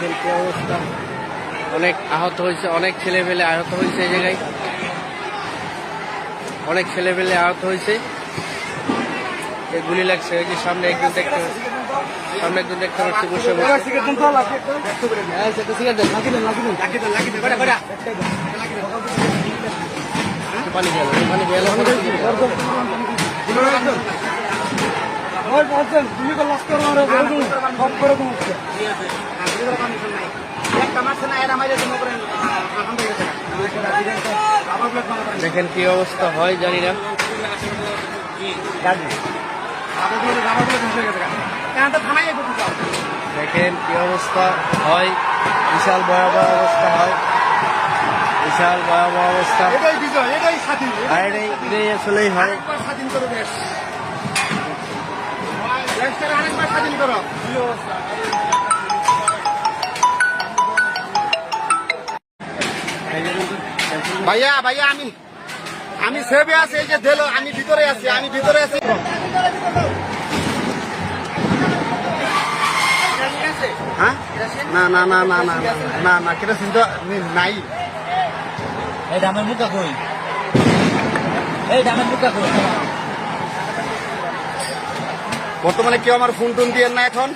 দেখেন কি অবস্থা। অনেক আহত হয়েছে, অনেক ছেলে পেলে আহত হয়েছে এই জায়গায়। অনেক ছেলে পেলে আহত হয়েছে। গুলি লাগছে ওই যে সামনে একজন দেখতে সামনে একজন দেখতে পাচ্ছি, বসে হ্যাঁ সেটা পানি খেয়াল দেখেন কি অবস্থা হয় জানি না। দেখেন কি অবস্থা হয় বিশাল ভয়াবহ অবস্থা হয়। বিশাল ভয়াবহ অবস্থা। এটাই বিজয় এটাই স্বাধীন। এটাই আসলেই হয়। স্বাধীন করো দেশ। ভাইয়া ভাইয়া আমি আমি সেবে আছি এই যে দিল আমি ভিতরে আছি আমি ভিতরে আছি। হ্যাঁ? না না না না না না, না কেরোসিন তো নাই। এই দামের মুখা কই? এই দামের মুখা কই? বর্তমানে কেউ আমার ফোন টোন দিয়ে না এখন।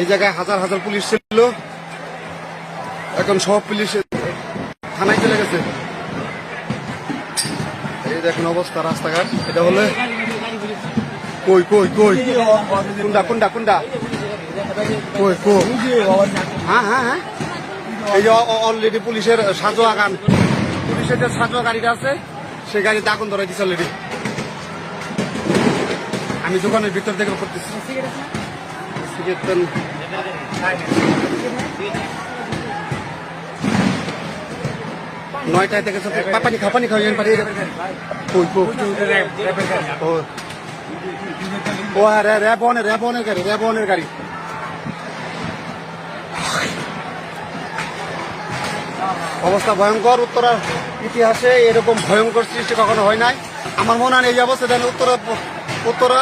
এই জায়গায় হাজার হাজার পুলিশ ছিল। এখন সব পুলিশ থানায় চলে গেছে। এই দেখুন অবস্থা রাস্তাঘাট। এটা হলে কই কই কই? কুন্ডা কুন্ডা কুন্ডা কই কই? হ্যাঁ হ্যাঁ হ্যাঁ। এই যে অলরেডি পুলিশের সাজো আগান পুলিশের যে সাজো গাড়িটা আছে সেই গাড়িতে আগুন ধরাই দিচ্ছে অলরেডি আমি দোকানের ভিতর থেকে করতেছি। নয়টায় থেকে পানি খাও পানি খাও পানি ও হ্যাঁ রে র্যাবনের র্যাবনের গাড়ি র্যাবনের গাড়ি। অবস্থা ভয়ঙ্কর। উত্তরার ইতিহাসে এরকম ভয়ঙ্কর সৃষ্টি কখনো হয় নাই। আমার মনে হয় এই অবস্থা দেখেন উত্তরা উত্তরা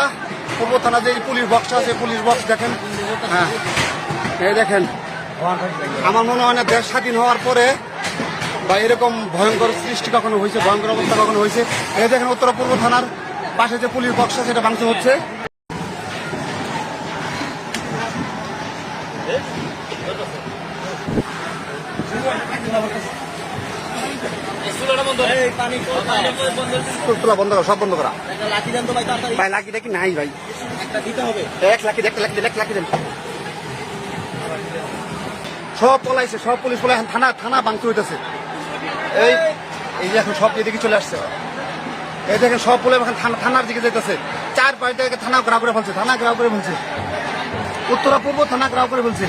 পূর্ব থানা যে পুলিশ বক্স আছে, পুলিশ বক্স দেখেন। হ্যাঁ। এই দেখেন। আমার মনে হয় না দেশ স্বাধীন হওয়ার পরে বা এরকম ভয়ঙ্কর সৃষ্টি কখনো হয়েছে, ভয়ঙ্কর অবস্থা কখনো হয়েছে। এই দেখেন উত্তরা পূর্ব থানার পাশে যে পুলিশ বক্স আছে, সেটা ভাঙচুর হচ্ছে তোলা বন্ধ করা। সব বন্ধ করা। ভাই দেখি নাই ভাই? একটা দিতে হবে। এক লাখি একটা লাখি দেন, এক লাখি দেন। সব পলাইছে সব পুলিশ পলাই থানা থানা ভাঙতে হইতেছে। এই এই যে এখন সব এদিকে চলে আসছে। এই দেখেন সব পুলিশ এখন থানা থানার দিকে যেতেছে চার পাঁচ থেকে থানা গ্রাহ করে ফেলছে থানা গ্রাহ করে ফেলছে। উত্তরা পূর্ব থানা গ্রাহ করে ফেলছে।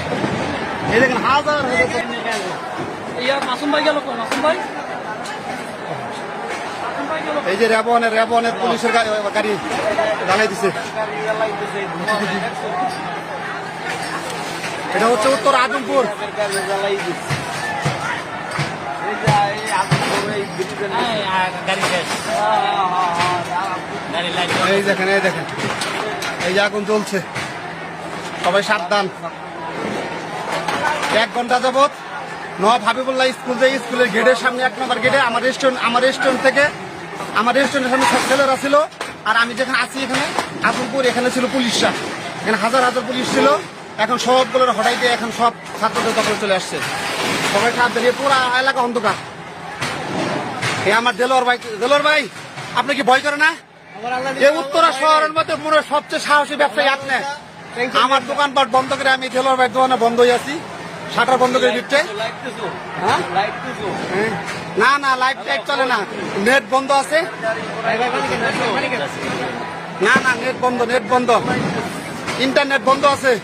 এই দেখেন হাজার হাজার মাসুম ভাই গেল মাসুম ভাই? এই যে র্যাবনের র্যাবনের পুলিশের গাড়ি গাড়ি দিছে। এটা হচ্ছে উত্তর লাইট এই দেখেন এই দেখেন। এই যে আগুন চলছে সবাই সাবধান। এক ঘণ্টা যাবত নবাব হাবিবুল্লাহ স্কুল যে স্কুলের গেটের সামনে, এক নম্বর গেটে আমার রেস্টুরেন্ট আমার রেস্টুরেন্ট থেকে আমার রেস্টুরেন্টের সামনে সব ছেলেরা ছিল, আর আমি যেখানে আছি এখানে আজমপুর এখানে ছিল পুলিশরা। এখানে হাজার হাজার পুলিশ ছিল। এখন সবগুলোর হঠাই দিয়ে এখন সব ছাত্রদের দখলে চলে আসছে। সবাই সাথ দিয়ে পুরো এলাকা অন্ধকার। এ আমার দেলোয়ার ভাই দেলোয়ার ভাই, আপনি কি ভয় করে না? এই উত্তরা শহরের মধ্যে মনে সবচেয়ে সাহসী ব্যবসায়ী আপনি। আমার দোকানপাট বন্ধ করে আমি দেলোয়ার ভাই দোকানে বন্ধ হয়ে আছি। শাটার বন্ধ করে দিচ্ছে। হ্যাঁ? না না লাইট টাইট চলে না। নেট বন্ধ আছে। না না নেট বন্ধ নেট বন্ধ। ইন্টারনেট বন্ধ আছে।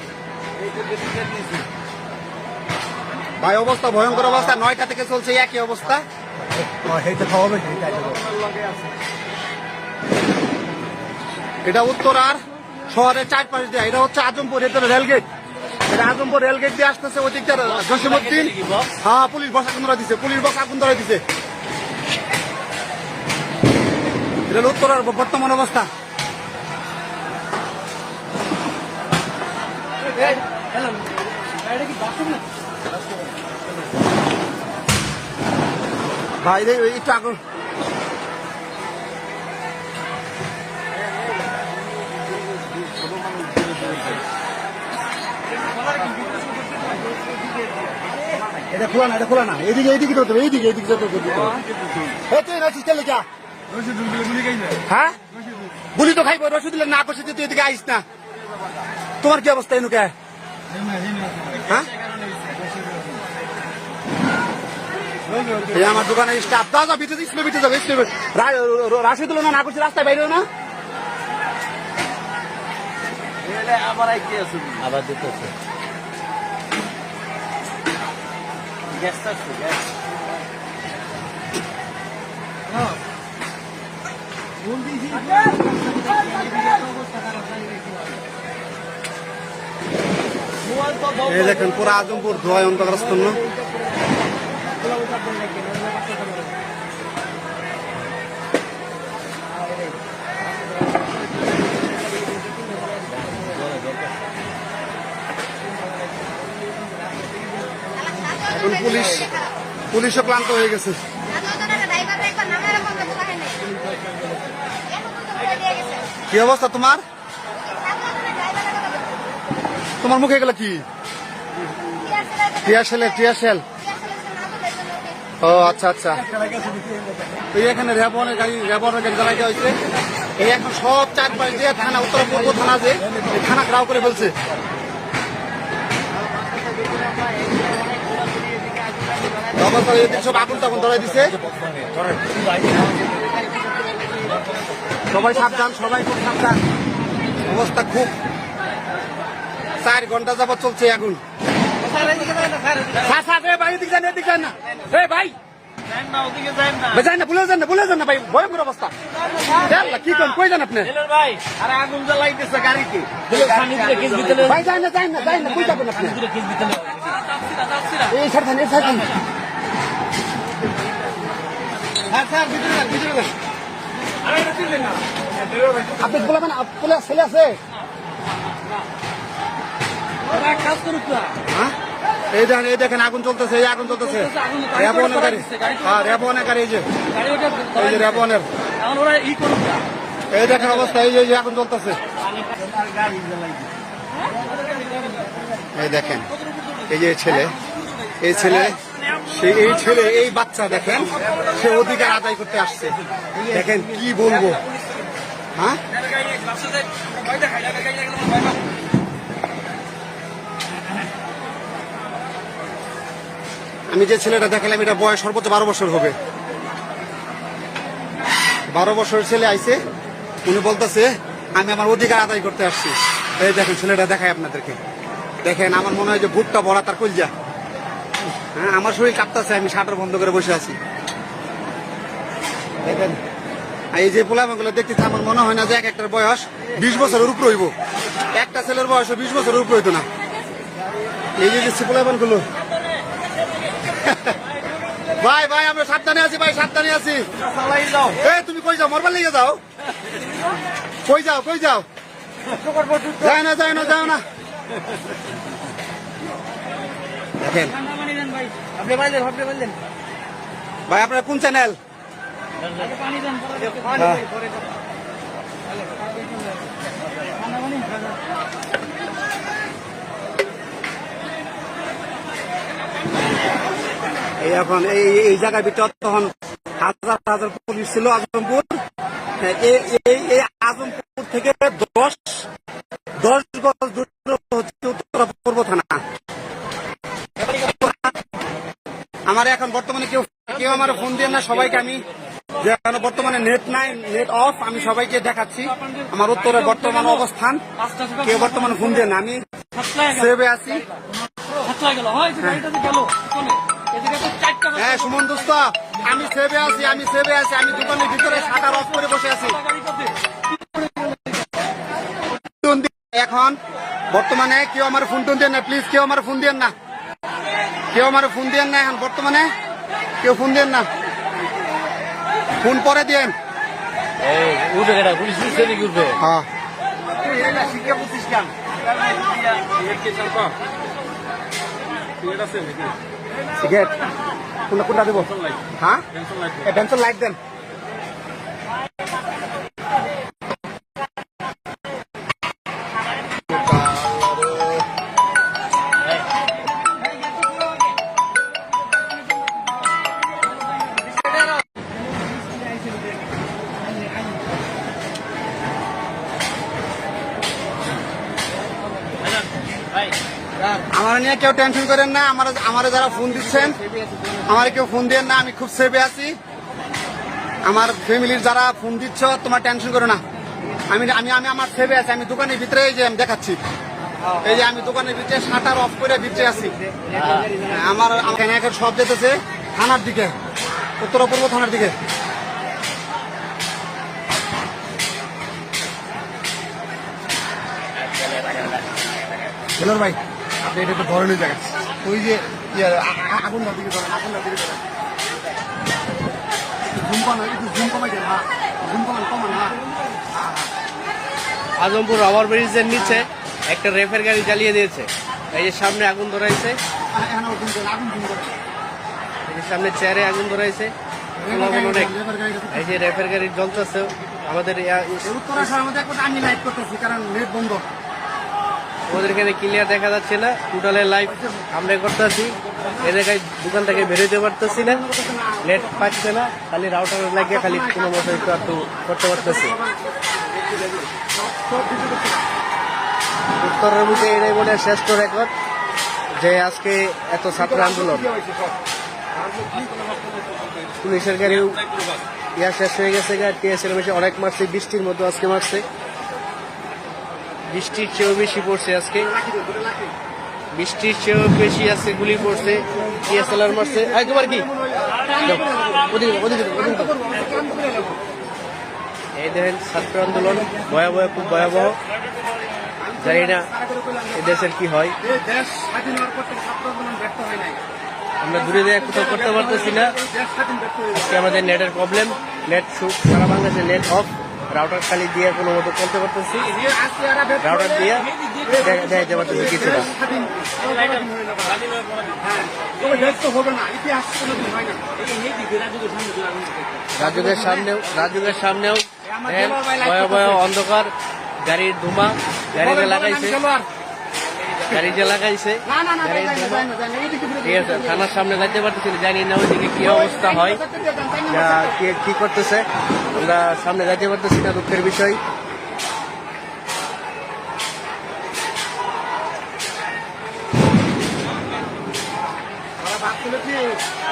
ভাই, অবস্থা, ভয়ঙ্কর অবস্থা। নয়টা থেকে চলছে, একই অবস্থা। এটা উত্তরার শহরের চারপাশ দিয়ে, এটা হচ্ছে আজমপুর এটা রেলগেট। আজমপুর রেলগেট দিয়ে আসতেছে, ওই দিকটা জসিমুদ্দিন হ্যাঁ পুলিশ বস আগুন ধরা দিছে, পুলিশ বস আগুন ধরা দিছে হলো উত্তরের বর্তমান অবস্থা। ভাই একটু আগুন এটা খোলা না এটা খোলা না। এদিকে এইদিকে তো এইদিকে এইদিকে তো এই তুই না সিস্টেম লেখা হ্যাঁ? গুলি তো খাইবো রসুদ দিলে না করছে তুই এদিকে আইস না। তোমার কি অবস্থা এনুকে? হ্যাঁ? এই আমার দোকানে স্টাফ দাও যাও ভিতরে স্কুলে ভিতরে যাবে স্কুলে রাশিদুল না না করছে রাস্তায় বাইরে না? আবার দিতেছে এই দেখেন পুরো আজমপুর ধোয়ায় অন্তগ্রস্ত পুলিশও ক্লান্ত হয়ে গেছে। কি অবস্থা তোমার? তোমার মুখে গেল কি? টিয়াশেল টিয়াশেল ও আচ্ছা আচ্ছা। এই এখানে রেবনের গাড়ি রেবনের গাড়ি জ্বালাই দেওয়া হয়েছে। এই এখন সব চারপাশ দিয়ে থানা, উত্তর পূর্ব থানা যে থানা গ্রাও করে ফেলছে। অবস্থা এদিকে সব আগুন টাগুন ধরাই দিছে। সবাই সাবধান সবাই খুব সাবধান। অবস্থা খুব। চার ঘণ্টা যাবত চলছে আগুন। কি করেন, কই যান আপনি? আগুন জ্বালাইতেছে গাড়িতে যান না, যান না, যান না, কই যাবেন আপনি? এই সাইড এই থান। আপনি বলবেন বলে ছেলে আছে? হ্যাঁ? এই দেখেন এই দেখেন আগুন চলতেছে এই আগুন চলতেছে। রেবনের গাড়ি। হ্যাঁ রেবনের গাড়ি এই যে। এই যে না। এই দেখেন অবস্থা এই যে এই যে আগুন চলতেছে। এই দেখেন এই যে ছেলে এই ছেলে সে এই ছেলে, এই বাচ্চা দেখেন, সে অধিকার আদায় করতে আসছে। দেখেন কি বলব? হ্যাঁ? আমি যে ছেলেটা দেখালাম, এটা বয়স সর্বোচ্চ বারো বছর হবে। বারো বছর ছেলে আইছে, উনি বলতেছে, আমি আমার অধিকার আদায় করতে আসছি। এই দেখেন, ছেলেটা দেখায় আপনাদেরকে। দেখেন, আমার মনে হয় যে বুকটা ভরা তার কলজা। হ্যাঁ আমার শরীর কাঁপতাছে, আমি শাটার বন্ধ করে বসে আছি। এই যে পোলামাগুলো দেখতেছি, আমার মনে হয় না যে এক একটার বয়স বিশ বছরের উপর হইব। একটা ছেলের বয়স বিশ বছরের উপর হইতো না। এই যে যে পোলামানগুলো ভাই ভাই, আমরা সাবধানে আছি, ভাই, সাবধানে আছি। এই, তুমি কই যাও? মরবার লেগে যাও। কই যাও কই যাও? যায় না যায় না যাও না। দেখেন আপনি পাইলেন আপনি পাইলেন ভাই আপনার কোন চ্যানেল এই এখন এই এই জায়গার ভিতর তখন হাজার হাজার পুলিশ ছিল আজমপুর। হ্যাঁ, এই আজমপুর থেকে দশ দশ গজ দূরে হচ্ছে উত্তর পূর্ব থানা আমার এখন বর্তমানে কেউ কেউ আমার ফোন দিয়ে না, সবাইকে আমি যে এখন বর্তমানে নেট নাই নেট অফ আমি সবাইকে দেখাচ্ছি আমার উত্তরের বর্তমান অবস্থান। কেউ বর্তমানে ফোন দিয়ে না, আমি সেভে আছি। হয় হ্যাঁ সুমন দোস্ত, আমি সেভে আছি, আমি সেভে আছি, আমি দোকানের ভিতরে শাটার অফ করে বসে আছি। এখন বর্তমানে কেউ আমার ফোন টোন দেন না প্লিজ কেউ আমার ফোন দেন না। কেউ আমার ফোন দেন না এখন বর্তমানে? কেউ ফোন দেন না? ফোন পরে পুলিশ হ্যাঁ। সিগারেট কোনটা কোনটা দেবো? হ্যাঁ? লাইট দেন। আমার নিয়ে কেউ টেনশন করেন না, আমার আমার যারা ফোন দিচ্ছেন, আমার কেউ ফোন দেন না, আমি খুব সেভে আছি। আমার ফ্যামিলির যারা ফোন দিচ্ছ, তোমার টেনশন করো না। আমি আমি আমি আমার সেভে আছি, আমি দোকানের ভিতরে এই যে আমি দেখাচ্ছি। এই যে আমি দোকানের ভিতরে শাটার অফ করে ভিতরে আছি। আমার এখানে সব যেতেছে থানার দিকে, উত্তর পূর্ব থানার দিকে। ভাই। আপনি এটা একটু ধরনের জায়গা ওই যে ইয়ে, আগুন না দিকে ধরেন আগুন না দিকে ধরেন। একটু কমান একটু ঝুম কমাই দেন হ্যাঁ। ঝুম কমান কমান হ্যাঁ। আজমপুর রাবার ব্রিজের নিচে একটা রেফের গাড়ি জ্বালিয়ে দিয়েছে। এই যে সামনে আগুন ধরাইছে। এখানে ঝুম করেন আগুন ঝুম করেন। এই যে সামনে চেয়ারে আগুন ধরাইছে। অনেক এই যে রেফের গাড়ি জ্বলতেছে আমাদের আমি লাইট করতেছি কারণ নেট বন্ধ। আমাদের এখানে ক্লিয়ার দেখা যাচ্ছে না। টোটালে লাইভ আমরা করতেছি। এ জায়গায় দোকান থেকে বেরোতে পারতেছি না। নেট পাচ্ছে না। খালি রাউটার লাগিয়ে খালি কোনো মতো একটু একটু করতে পারতেছি। উত্তরের মধ্যে এটাই বলে শ্রেষ্ঠ রেকর্ড যে আজকে এত ছাত্র আন্দোলন। পুলিশের গাড়িও ইয়া শেষ হয়ে গেছে গা। টিএসএল মেশিন অনেক মারছে, বৃষ্টির মধ্যে আজকে মারছে। বৃষ্টির চেয়েও বেশি পড়ছে আজকে। বৃষ্টির চেয়েও বেশি আজকে গুলি পড়ছে, টিএসএলআর মারছে। তোমার কি। এই দেখেন, ছাত্র আন্দোলন ভয়াবহ, খুব ভয়াবহ। জানি না এ দেশের কি হয়। আমরা দূরে দিয়ে কোথাও করতে পারতেছি না। আজকে আমাদের নেটের প্রবলেম নেট সারা বাংলাদেশে নেট অফ রাউটার খালি দিয়ে কোনো মতো চলতে পারতেছি। রাউটার দিয়ে দেখাতে পারতেছি কিছুটা। রাজুকের সামনেও রাজুকের সামনেও ভয়াবহ অন্ধকার গাড়ির ধুমা গাড়িতে লাগাইছে। গাড়ি যে লাগাইছে? ঠিক আছে থানার সামনে যাইতে পারতেছি জানি না ওইদিকে কি অবস্থা হয়। কে কি করতেছে? আমরা সামনে যাইতে পারতেছি না দুঃখের বিষয়।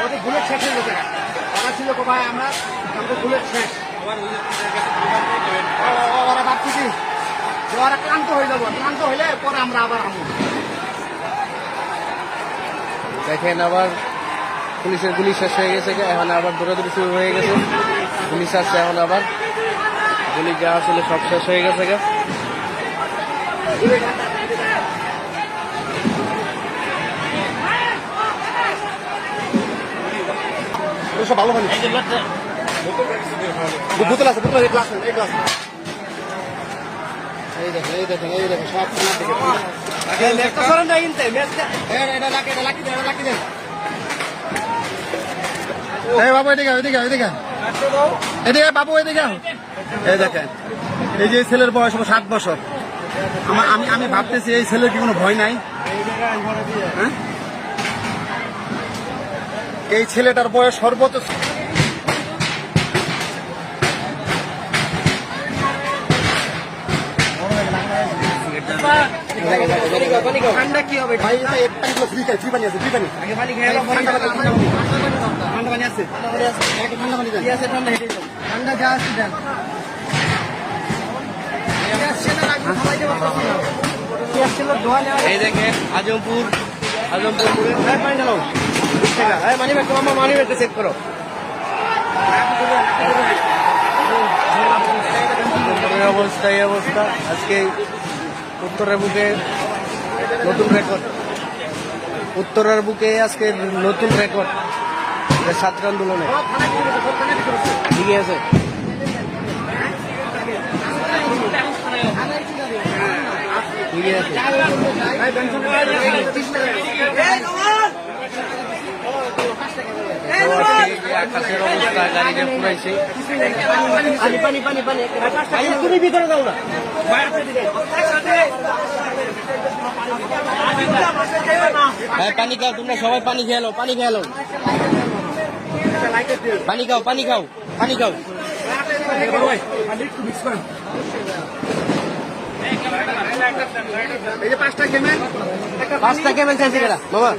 ওদের বুলেট শেষ হয়ে গেছে। ওরা ছিল কো আমরা? আমাদের বুলেট শেষ। ওরা ভাবছি ওরা ক্লান্ত হয়ে যাব ক্লান্ত হইলে পরে আমরা আবার আমু। দেখেন আবার পুলিশের গুলি শেষ হয়ে গেছে এখন আবার দৌড়াদৌড়ি শুরু হয়ে গেছে। পুলিশ আসছে এখন আবার। গুলি যা আসলে সব শেষ হয়ে গেছে গা। ভালো হয়নি? বোতল আছে বোতল এই গ্লাস এই গ্লাস এই দেখেন এই দেখেন এই দেখেন সব সোনার দিকে এটা এটা লাকি এটা লাকি এটা লাকি দেন। এই বাবু এদিকে এদিকে এদিকে এদিকে বাবু এদিকে। এই দেখেন এই যে ছেলের বয়স হলো সাত বছর। আমার আমি আমি ভাবতেছি এই ছেলের কি কোনো ভয় নাই? হ্যাঁ? এই ছেলেটার বয়স সর্বোচ্চ ঠান্ডা কি হবে? ভাই এটা এক পানি ফ্রি খাই ফ্রি পানি আছে ফ্রি পানি আগে পানি খেয়ে ঠান্ডা পানি ঠান্ডা পানি আছে। একটা ঠান্ডা পানি দেন আছে? ঠান্ডা হেঁটে ঠান্ডা যা আছে দেন। এই আজমপুর আজমপুর হ্যাঁ পানি ঢালো হ্যাঁ মানি ব্যাগ আমার মানি ব্যাগটা চেক করো। অবস্থা এই অবস্থা। আজকে উত্তরের বুকে নতুন রেকর্ড উত্তরার বুকে আজকে নতুন রেকর্ড ছাত্র আন্দোলনে ঠিক আছে ঠিক আছে আকাশের অবস্থা পুরাইছে হ্যাঁ পানি খাও তোমরা সবাই পানি খেয়ে পানি খেয়ে পানি খাও পানি খাও পানি খাও। পাঁচটা কেমেন পাঁচটা কেমন চাইছে কেনা বাবা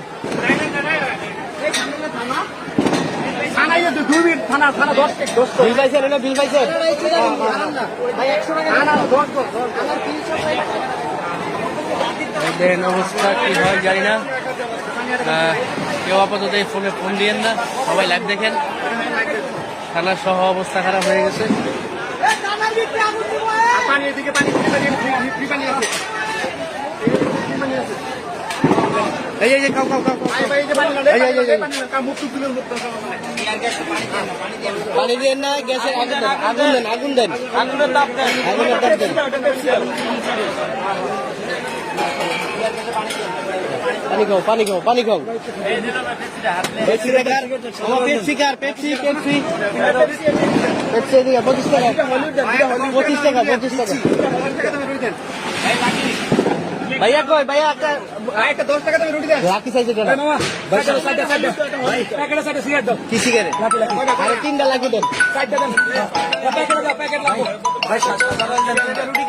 থানা থানা দশ বিল পাইছেন বিল পাইছেন দেখেন অবস্থা কি হয় জানি না। কেউ আপাতত এই ফোনে ফোন দিয়েন না সবাই লাইভ দেখেন। থানার সহ অবস্থা খারাপ হয়ে গেছে। এই যে পানি দেন না গ্যাসের আগুন দেন আগুন দেন আগুন দেন। আগুনের তাপ দেন। আগুনের তাপ দেন। পানি খাও পানি খাও পানি খাও। পেপসি আমার পেপসি কার? পেপসি পেপসি পেপসি এদিকে পঁচিশ টাকা। পঁচিশ টাকা পঁচিশ টাকা। ভাইয়া কই? ভাইয়া একটা একটা দশ টাকা তুমি রুটি দেন। লাকি সাইজে দেন কি সিগারেট আরে তিনটা লাগি দেন। প্যাকেট লাগাও প্যাকেট লাগাও। ভাই সাতটা রুটি